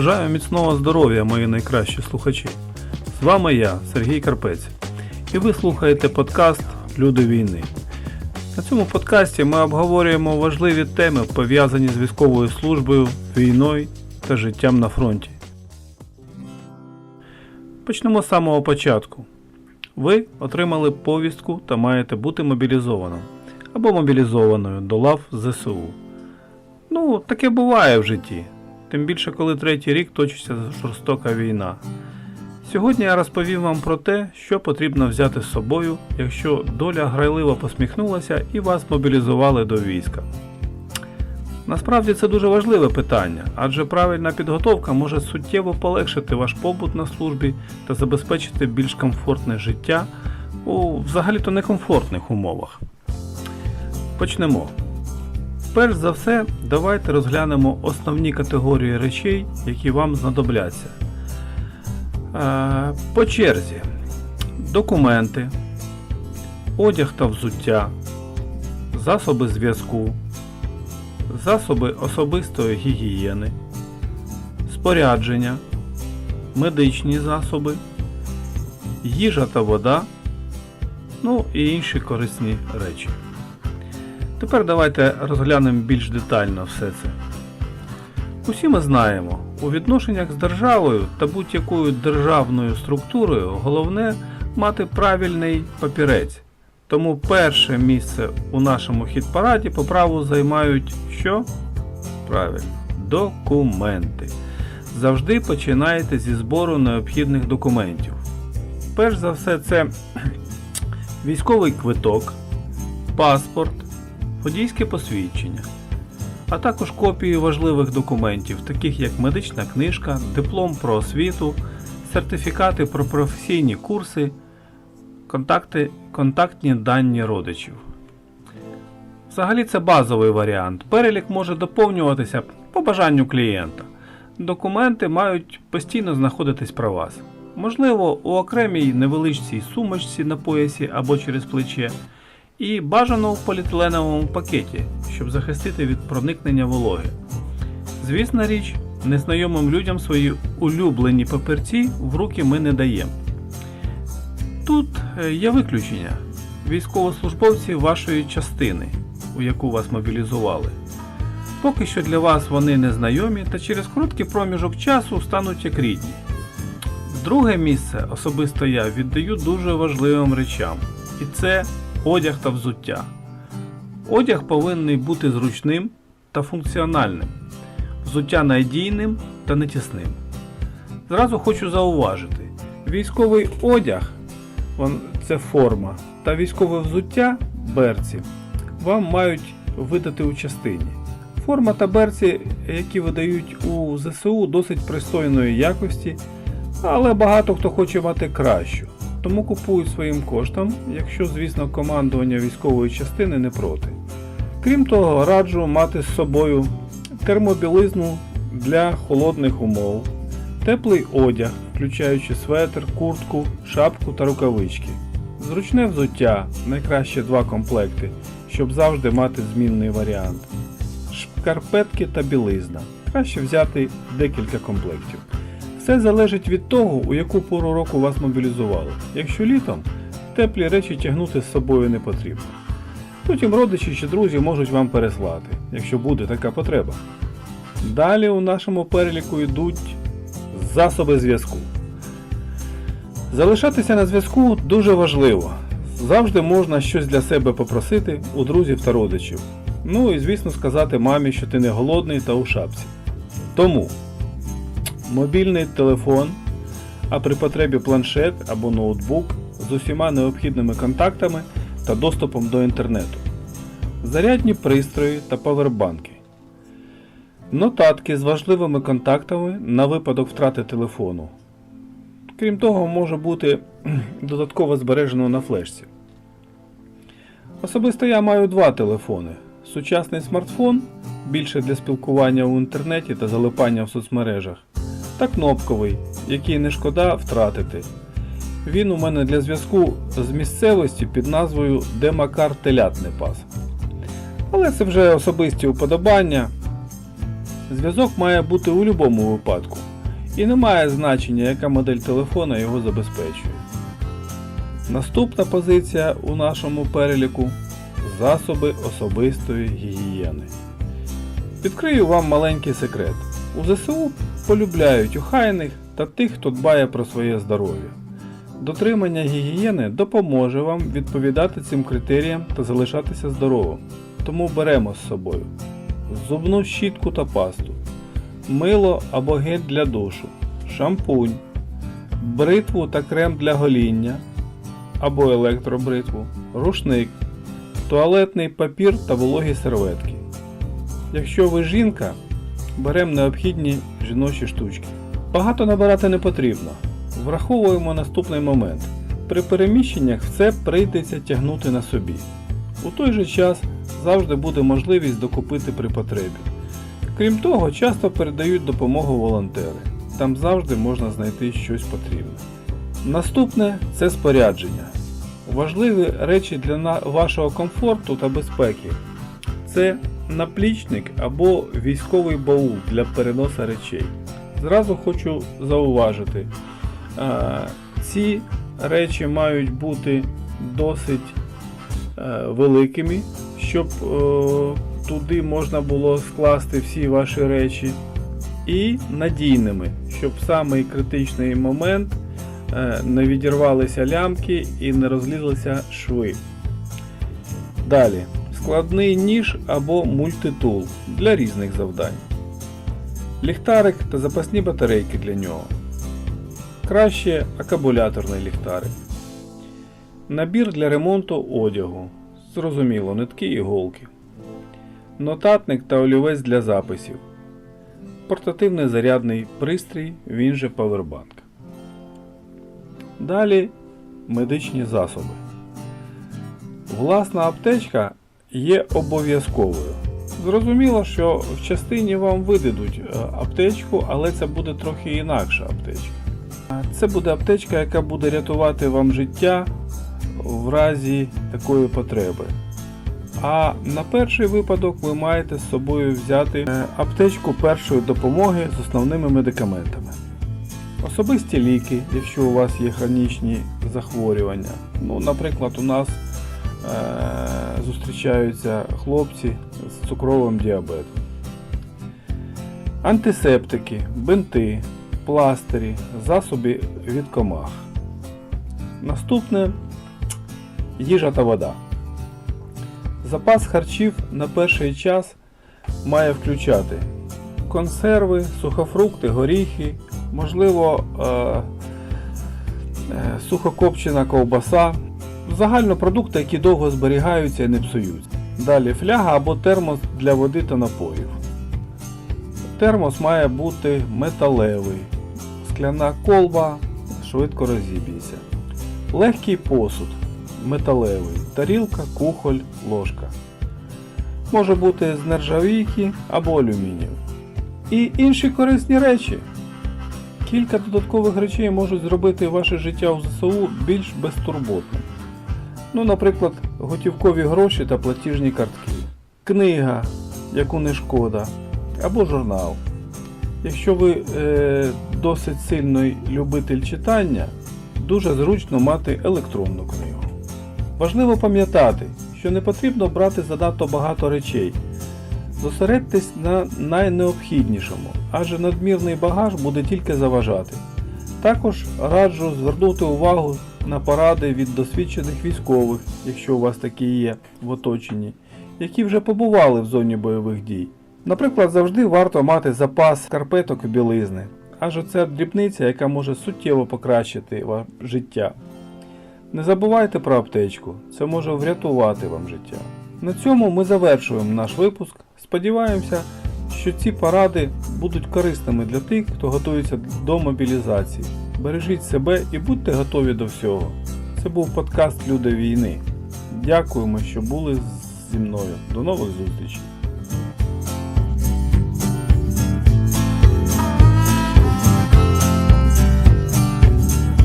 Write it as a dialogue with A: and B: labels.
A: Бажаю міцного здоров'я, мої найкращі слухачі. З вами я, Сергій Карпець, і ви слухаєте подкаст Люди війни. На цьому подкасті ми обговорюємо важливі теми, пов'язані з військовою службою, війною та життям на фронті. Почнемо з самого початку. Ви отримали повістку та маєте бути мобілізованим або мобілізованою до лав ЗСУ. Ну, таке буває в житті. Тим більше, коли третій рік точиться жорстока війна. Сьогодні я розповім вам про те, що потрібно взяти з собою, якщо доля грайливо посміхнулася і вас мобілізували до війська. Насправді це дуже важливе питання, адже правильна підготовка може суттєво полегшити ваш побут на службі та забезпечити більш комфортне життя у взагалі-то некомфортних умовах. Почнемо. Перш за все, давайте розглянемо основні категорії речей, які вам знадобляться. Е, По черзі: документи, одяг та взуття, засоби зв'язку, засоби особистої гігієни, спорядження, медичні засоби, їжа та вода, ну і інші корисні речі. Тепер давайте розглянемо більш детально все це. Усі ми знаємо, у відношеннях з державою та будь-якою державною структурою головне мати правильний папірець. Тому перше місце у нашому хіт-параді по праву займають що? Правильно, документи. Завжди починайте зі збору необхідних документів. Перш за все, це військовий квиток, паспорт, водійське посвідчення, а також копії важливих документів, таких як медична книжка, диплом про освіту, сертифікати про професійні курси, контакти, контактні дані родичів. Взагалі це базовий варіант. Перелік може доповнюватися по бажанню клієнта. Документи мають постійно знаходитись при вас. Можливо, у окремій невеличкій сумочці на поясі або через плече, і бажано в поліетиленовому пакеті, щоб захистити від проникнення вологи. Звісна річ, незнайомим людям свої улюблені папірці в руки ми не даємо. Тут е, є виключення: військовослужбовці вашої частини, у яку вас мобілізували. Поки що для вас вони незнайомі та через короткий проміжок часу стануть як рідні. Друге місце особисто я віддаю дуже важливим речам, і це одяг та взуття. Одяг повинен бути зручним та функціональним, взуття надійним та нетісним. Зразу хочу зауважити: військовий одяг це форма, та військове взуття берці вам мають видати у частині. Форма та берці, які видають у ЗСУ, досить пристойної якості, але багато хто хоче мати кращу. Тому купують своїм коштом, якщо, звісно, командування військової частини не проти. Крім того, раджу мати з собою термобілизну для холодних умов, теплий одяг, включаючи светр, куртку, шапку та рукавички, зручне взуття, найкраще два комплекти, щоб завжди мати змінний варіант, шкарпетки та білизна. Краще взяти декілька комплектів. Все залежить від того, у яку пору року вас мобілізували. Якщо літом, теплі речі тягнути з собою не потрібно. Потім родичі чи друзі можуть вам переслати, якщо буде така потреба. Далі у нашому переліку йдуть засоби зв'язку. Залишатися на зв'язку дуже важливо. Завжди можна щось для себе попросити у друзів та родичів. Ну і звісно сказати мамі, що ти не голодний та у шапці. Тому мобільний телефон, а при потребі планшет або ноутбук з усіма необхідними контактами та доступом до інтернету, зарядні пристрої та павербанки, нотатки з важливими контактами на випадок втрати телефону. Крім того, може бути додатково збережено на флешці. Особисто я маю два телефони: сучасний смартфон, більше для спілкування у інтернеті та залипання в соцмережах, та кнопковий, який не шкода втратити. Він у мене для зв'язку з місцевості під назвою Де Макар телят не пас. Але це вже особисті уподобання. Зв'язок має бути у будь-якому випадку. і не має значення, яка модель телефона його забезпечує. Наступна позиція у нашому переліку засоби особистої гігієни. Відкрию вам маленький секрет. У ЗСУ полюбляють охайних та тих, хто дбає про своє здоров'я. Дотримання гігієни допоможе вам відповідати цим критеріям та залишатися здоровим. Тому беремо з собою зубну щітку та пасту, мило або гель для душу, шампунь, бритву та крем для гоління або електробритву, рушник, туалетний папір та вологі серветки. Якщо ви жінка, беремо необхідні жіночі штучки. Багато набирати не потрібно. Враховуємо наступний момент. При переміщеннях все прийдеться тягнути на собі. У той же час завжди буде можливість докупити при потребі. Крім того, часто передають допомогу волонтери. Там завжди можна знайти щось потрібне. Наступне це спорядження. Важливі речі для вашого комфорту та безпеки. Це наплічник або військовий баул для переносу речей. Зразу хочу зауважити, е, ці речі мають бути досить е, великими, щоб е, туди можна було скласти всі ваші речі, і надійними, щоб в самий критичний момент не відірвалися лямки і не розлізлися шви. Далі. Складний ніж або мультитул для різних завдань. Ліхтарик та запасні батарейки для нього. Краще акумуляторний ліхтарик. Набір для ремонту одягу. Зрозуміло, нитки і голки. Нотатник та олівець для записів. Портативний зарядний пристрій, він же павербанк. Далі медичні засоби. Власна аптечка є обов'язковою. Зрозуміло, що в частині вам видадуть е, аптечку, але це буде трохи інакша аптечка. Це буде аптечка, яка буде рятувати вам життя в разі такої потреби. А на перший випадок ви маєте з собою взяти е, аптечку першої допомоги з основними медикаментами. Особисті ліки, якщо у вас є хронічні захворювання. Ну, наприклад, у нас е, зустрічаються хлопці з цукровим діабетом. Антисептики, бинти, пластирі, засоби від комах. Наступне їжа та вода. Запас харчів на перший час має включати консерви, сухофрукти, горіхи, можливо, е, е, сухокопчена ковбаса, загально продукти, які довго зберігаються і не псуються. Далі фляга або термос для води та напоїв. Термос має бути металевий, скляна колба швидко розіб'ється. Легкий посуд металевий, тарілка, кухоль, ложка. Може бути з нержавійки або алюмінію. І інші корисні речі. Кілька додаткових речей можуть зробити ваше життя у ЗСУ більш безтурботним. Ну, наприклад, готівкові гроші та платіжні картки, книга, яку не шкода, або журнал. Якщо ви е, досить сильний любитель читання, дуже зручно мати електронну книгу. Важливо пам'ятати, що не потрібно брати занадто багато речей. Зосередьтесь на найнеобхіднішому, адже надмірний багаж буде тільки заважати. Також раджу звернути увагу на поради від досвідчених військових, якщо у вас такі є в оточенні, які вже побували в зоні бойових дій. Наприклад, завжди варто мати запас карпеток і білизни, адже це дрібниця, яка може суттєво покращити ваше життя. Не забувайте про аптечку, це може врятувати вам життя. На цьому ми завершуємо наш випуск. Сподіваємося, що ці поради будуть корисними для тих, хто готується до мобілізації. Бережіть себе і будьте готові до всього. Це був подкаст Люди війни. Дякуємо, що були зі мною. До нових зустрічей!